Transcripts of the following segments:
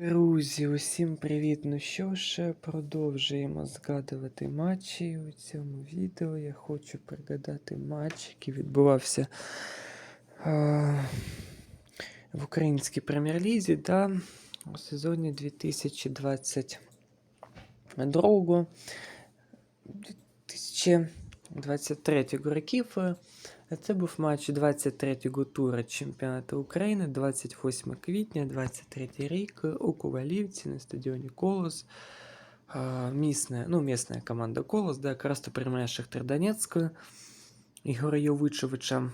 Друзі, усім привіт! Ну що ж, продовжуємо згадувати матчі. У цьому відео я хочу пригадати матч, який відбувався а, в українській прем'єр-лізі да, у сезоні 2022 2023 років. Це був матч 23-го тура чемпіонату України 28 квітня 23 рік у Ковалівці на стадіоні Колос. Місне, ну, місна команда Колос, де якраз приймає Шахтер Донецька Ігоря Йовичовича.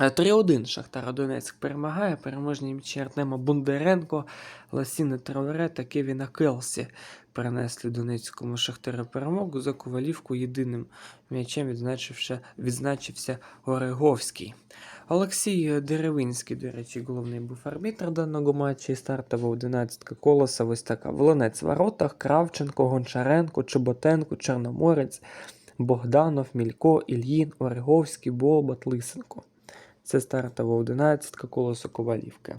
Е, 3-1 Шахтар Донецьк перемагає. Переможні м'ячі Артема Бондаренко, Ласіни Травере та Кевіна Келсі перенесли Донецькому Шахтарю перемогу за Ковалівку єдиним м'ячем відзначився, відзначився Ореговський. Олексій Деревинський, до речі, головний був арбітр даного матчу стартова 11 колоса. Ось така. Волонець в воротах, Кравченко, Гончаренко, Чеботенко, Чорноморець, Богданов, Мілько, Ільїн, Ореговський, Болбат, Лисенко. Це стартова 11 колоса Ковалівки.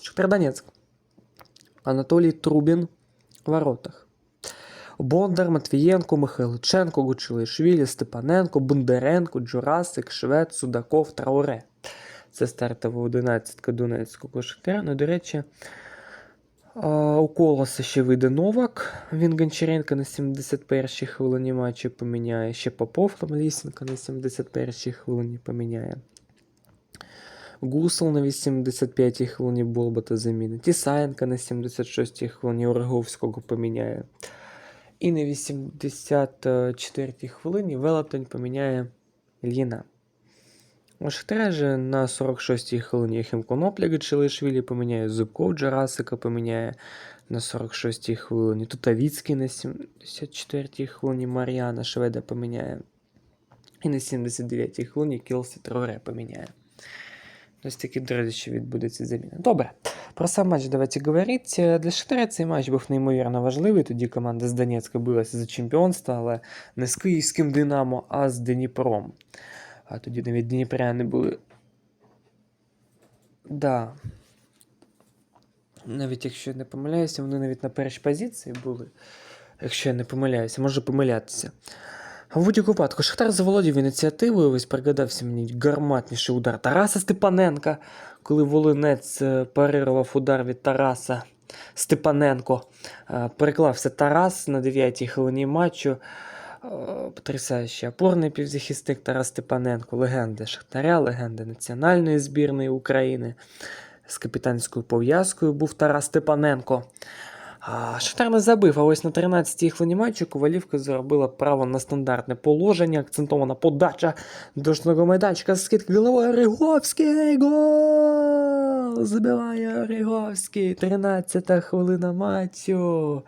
Шахтардонецьк. Анатолій Трубін в воротах. Бондар, Матвієнко, Михайличенко, Гучилишвілі, Степаненко, Бондаренко, Джурасик, Швед, Судаков, Трауре. Це стартова 11 Донецького Шахтаря. Ну, до речі, у Колоса ще вийде Новак. Він Гончаренко на 71-й хвилині матчу поміняє. Ще Попов там Лісенко на 71-й хвилині поміняє. Гусел на 85-й хвилині Болбата замінить. Ісаєнко на 76-й хвилині Ореговського поміняє. І на 84-й хвилині Велетень поміняє Ільїна. Шахтаря же на 46-й хвилині Єхим Конопля Гачилишвілі поміняє Зубков Джарасика поміняє на 46-й хвилині. Тутавіцький на 74-й хвилині Мар'яна Шведа поміняє. І на 79-й хвилині Кілсі Троре поміняє. Ось такі, друзі, що відбудеться заміна. Добре, про сам матч давайте говорити. Для Шахтаря цей матч був неймовірно важливий. Тоді команда з Донецька билася за чемпіонство, але не з київським Динамо, а з Дніпром. А тоді навіть Дніпряни були. Да. Навіть якщо я не помиляюся, вони навіть на першій позиції були. Якщо я не помиляюся, можу помилятися. В будь-якому випадку Шахтар заволодів ініціативою, ось пригадався мені гарматніший удар Тараса Степаненка, коли Волинець е, парирував удар від Тараса Степаненко. Е, Переклався Тарас на 9-й хвилині матчу. Потрясаючий опорний півзахисник Тарас Степаненко, легенда Шахтаря, легенда національної збірної України. З капітанською пов'язкою був Тарас Степаненко. Шахтар не забив, а ось на 13-й хвилині матчу Ковалівка заробила право на стандартне положення, акцентована подача дошного майданчика, скидки головою Риговський, гол! Забиває Риговський, 13-та хвилина матчу.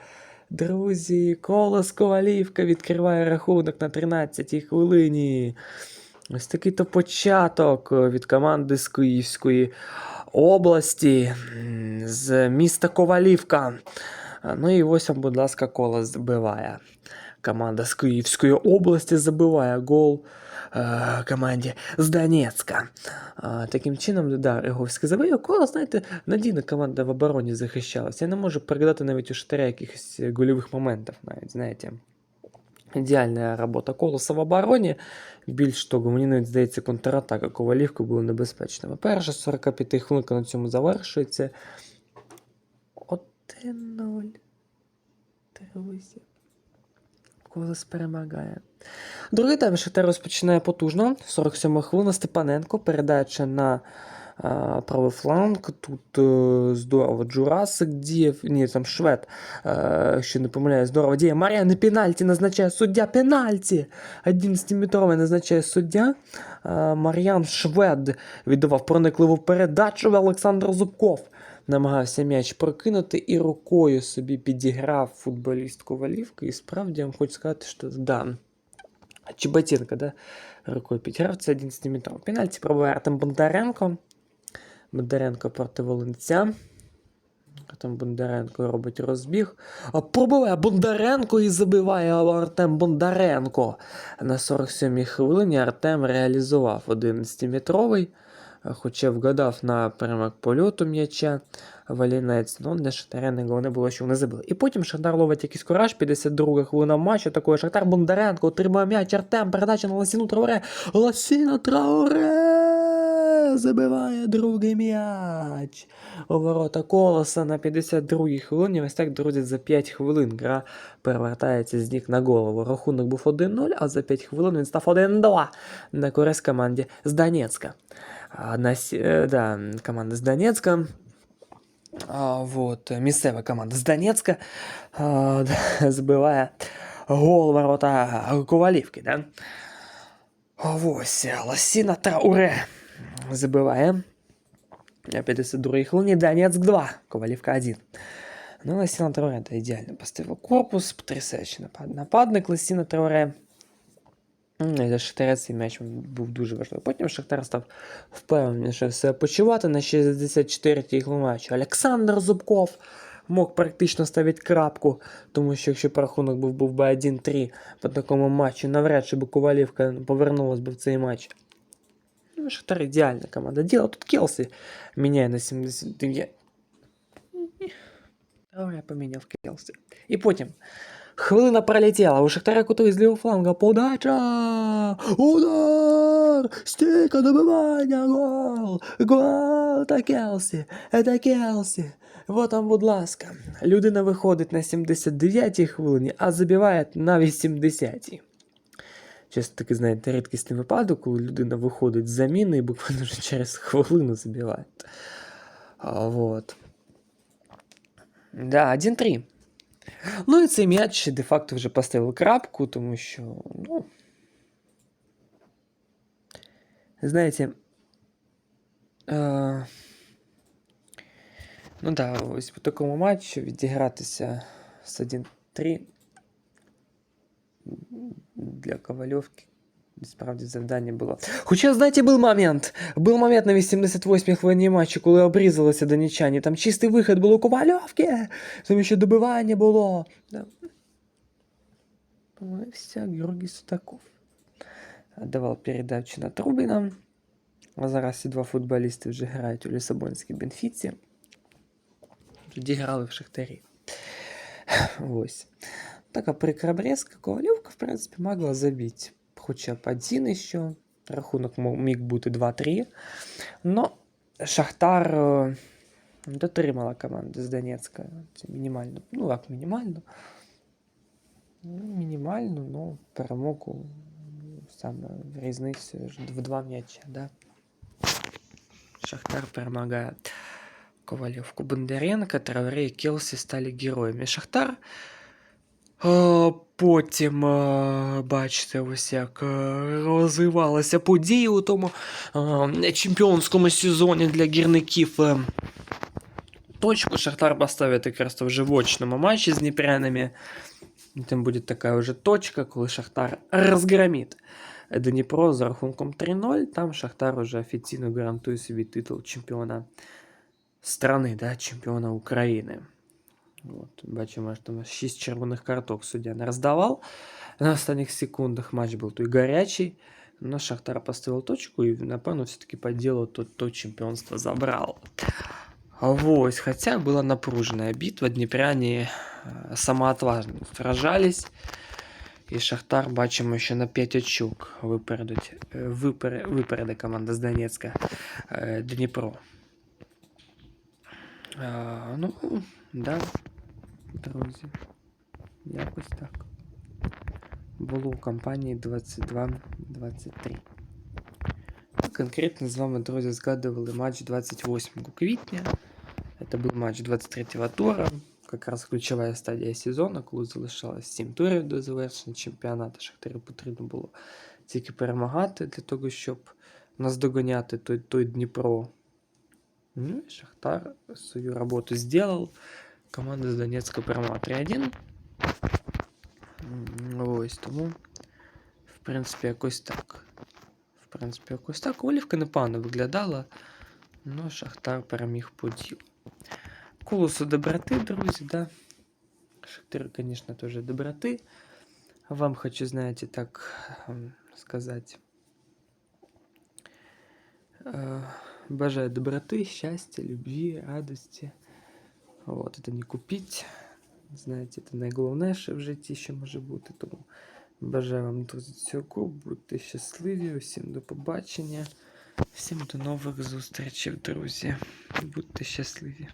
Друзі, Колос Ковалівка відкриває рахунок на 13-й хвилині. Ось такий то початок від команди з Київської області, з міста Ковалівка. Ну і ось, будь ласка, колос забиває. Команда з Київської області забиває гол е, команді з Донецька. А, таким чином, да, Реговський забив. Колос, знаєте, надійна команда в обороні захищалася. Я не можу передати навіть у Штаря якихось гольових моментів, навіть, знаєте. Ідеальна робота колоса в обороні. Більш того, мені навіть здається, контратака Ковалівки була небезпечною. Перша 45 хвилинка на цьому завершується. 1-0. Друзі. Колос перемагає. Другий тайм Шахтар розпочинає потужно. 47 хвилина Степаненко. Передача на правий фланг. Тут е, здорово Джурасик діє. Ні, там швед. Е, якщо не помиляю, здорово діє. Мар'ян пенальті назначає суддя. Пенальті! 11-метровий назначає суддя. Мар'ян Швед віддавав проникливу передачу Олександр Зубков намагався м'яч прокинути і рукою собі підіграв футболіст Ковалівки. І справді я вам хочу сказати, що да. Чеботенко, да, рукою підіграв, це 11 метров. Пенальті пробує Артем Бондаренко. Бондаренко проти Волинця. Артем Бондаренко робить розбіг. А пробиває Бондаренко і забиває Артем Бондаренко. На 47-й хвилині Артем реалізував 11-метровий е, хоча вгадав напрямок польоту м'яча Валінець, ну для Шахтаря не головне було, що вони забили. І потім Шахтар ловить якийсь кураж, 52 хвилина матчу, такої Шахтар Бондаренко отримує м'яч, Артем, передача на Ласіну Трауре, Ласіна Трауре забиває другий м'яч. У ворота колоса на 52-й хвилині. Ось так, друзі, за 5 хвилин гра перевертається з ніг на голову. Рахунок був 1-0, а за 5 хвилин він став 1-2 на користь команді з Донецька. А, на, сі- е, да, команда з Донецька. А, вот, е, місцева команда з Донецька а, да, збиває гол в ворота Ковалівки. Да? А, Ось, Ласіна Трауре Забиває. На 52 хвилині Донецк 2, Ковалівка 1. Ну, Ласіна Трауре да, ідеально поставив корпус, потрясаючий напад. Нападник Ласіна Трауре. М, Для Шахтаря цей м'яч був дуже важливий. Потім Шахтар став впевненіше все почувати на 64-й хвилині матчу. Олександр Зубков мог практично ставити крапку, тому що якщо б рахунок був, був би 1-3 по такому матчу, навряд чи би Ковалівка повернулась би в цей матч. Ну, Шахтар ідеальна команда. Діло тут Келсі міняє на 79. Трауре я поміняв Келсі. І потім Хвилина пролетіла, у Шахтаря кутовий з лівого фланга, подача, удар, стійка, добивання, гол, гол, та Келсі, це Келсі. Вот там, будь ласка, людина виходить на 79-й хвилині, а забиває на 80-й. Чесно таки, знаєте, рідкісний випадок, коли людина виходить з заміни і буквально вже через хвилину забиває. А, вот. Да, 1-3. Ну і цей м'яч де-факто вже поставив крапку, тому що, ну. Знаєте. Е, ну да, ось по такому матчу відігратися з 1-3 для Ковальовки. Справді завдання було. Хоча, знаєте, був момент. Був момент на 88-й хвилині матчу, коли обрізалися донічані. Там чистий вихід було у Ковальовки. Там ще добивання було. Да. Помилився Георгій Судаков. Давав передачу на Трубіна. А зараз ці два футболісти вже грають у Лісабонській Бенфіці. Тоді грали в Шахтарі. Ось. Така прикра обрезка. Ковальовка, в принципі, могла забити хоча б один іще. Рахунок мо- міг бути 2-3. Но Шахтар е, дотримала команда з Донецька. Це мінімально. Ну, як мінімально. Ну, мінімально, ну, перемогу саме в різницю ж в два м'яча, да? Шахтар перемагає Ковальовку Бондаренко, Травре і Келсі стали героями. Шахтар Е, Потім, е, бачите, ось як е, розвивалися події у тому е, чемпіонському сезоні для гірників. Е, Точку Шахтар поставить якраз в очному матчі з Дніпрянами. Там буде така вже точка, коли Шахтар розгромить Дніпро з рахунком 3-0. Там Шахтар уже офіційно гарантує собі титул чемпіона страни, да, чемпіона України. От, бачимо, що там 6 червоних карток суддя не роздавав. На останніх секундах матч був той гарячий. Но Шахтар поставив точку і, напевно, все-таки по ділу то, то чемпіонство забрав. А Ось, хотя была напруженная битва, днепряне э, самоотважно сражались. І Шахтар, бачимо, що на 5 очок випередить, е, випере, випереде команда з Донецька е, Дніпро. А, ну, да, друзі. Якось так. Було у компанії 22-23. Конкретно з вами, друзі, згадували матч 28 квітня. Це був матч 23-го тура. Якраз ключова стадія сезону, коли залишалось 7 турів до завершення чемпіонату. Шахтарю потрібно було тільки перемагати для того, щоб наздоганяти той, той Дніпро. Ну і Шахтар свою роботу зробив. Команда з Донецька перемогла 3-1. М, Ось тому, в принципі, якось так. В принципі, якось так. Олівка непогано виглядала. Ну, Шахтар переміг по ділу. Колосу доброти, друзі, да. Шахтар, конечно, тоже доброты. Вам хочу, знаете, так ем, сказать. Е, Бажаю доброти, щастя, любві, радості. От, це не купіть. Знаєте, це найголовніше в житті, що може бути. Тому бажаю вам, друзі, цього, будьте щасливі, усім до побачення. Всім до нових зустрічей, друзі. Будьте щасливі.